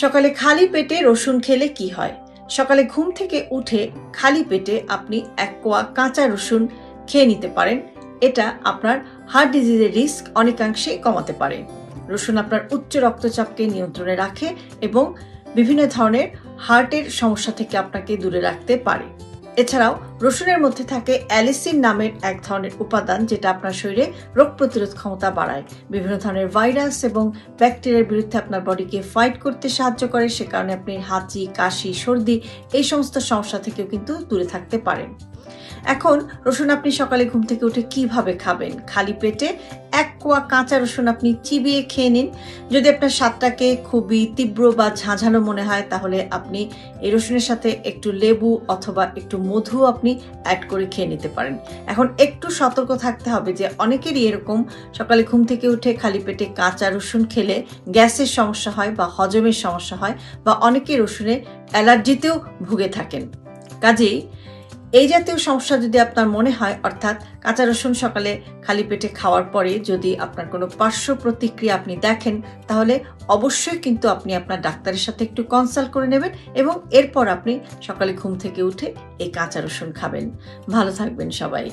সকালে খালি পেটে রসুন খেলে কি হয়? সকালে ঘুম থেকে উঠে খালি পেটে আপনি এক কোয়া কাঁচা রসুন খেয়ে নিতে পারেন। এটা আপনার হার্ট ডিজিজের রিস্ক অনেকাংশেই কমাতে পারে। রসুন আপনার উচ্চ রক্তচাপকে নিয়ন্ত্রণে রাখে এবং বিভিন্ন ধরনের হার্টের সমস্যা থেকে আপনাকে দূরে রাখতে পারে। এছাড়াও রসুনের মধ্যে থাকে অ্যালিসিন নামের এক ধরনের উপাদান যেটা আপনার শরীরে রোগ প্রতিরোধ ক্ষমতা বাড়ায়। বিভিন্ন ধরনের ভাইরাস এবং ব্যাকটেরিয়ার বিরুদ্ধে আপনার বডিকে ফাইট করতে সাহায্য করে, সে কারণে আপনি হাঁচি, কাশি, সর্দি এই সমস্ত সমস্যা থেকেও কিন্তু দূরে থাকতে পারেন। এখন রসুন আপনি সকালে ঘুম থেকে উঠে কীভাবে খাবেন? খালি পেটে এক কোয়া কাঁচা রসুন আপনি চিবিয়ে খেয়ে নিন। যদি আপনার স্বাদটাকে খুবই তীব্র বা ঝাঁঝানো মনে হয়, তাহলে আপনি এই রসুনের সাথে একটু লেবু অথবা একটু মধু আপনি অ্যাড করে খেয়ে নিতে পারেন। এখন একটু সতর্ক থাকতে হবে যে অনেকেরই এরকম সকালে ঘুম থেকে উঠে খালি পেটে কাঁচা রসুন খেলে গ্যাসের সমস্যা হয় বা হজমের সমস্যা হয় বা অনেকে রসুনে অ্যালার্জিতেও ভুগে থাকেন। কাজেই এই জাতীয় সমস্যা যদি আপনার মনে হয়, অর্থাৎ কাঁচা রসুন সকালে খালি পেটে খাওয়ার পরে যদি আপনার কোনো পার্শ্ব প্রতিক্রিয়া আপনি দেখেন, তাহলে অবশ্যই কিন্তু আপনি আপনার ডাক্তারের সাথে একটু কনসাল্ট করে নেবেন এবং এরপর আপনি সকালে ঘুম থেকে উঠে এই কাঁচা রসুন খাবেন। ভালো থাকবেন সবাই।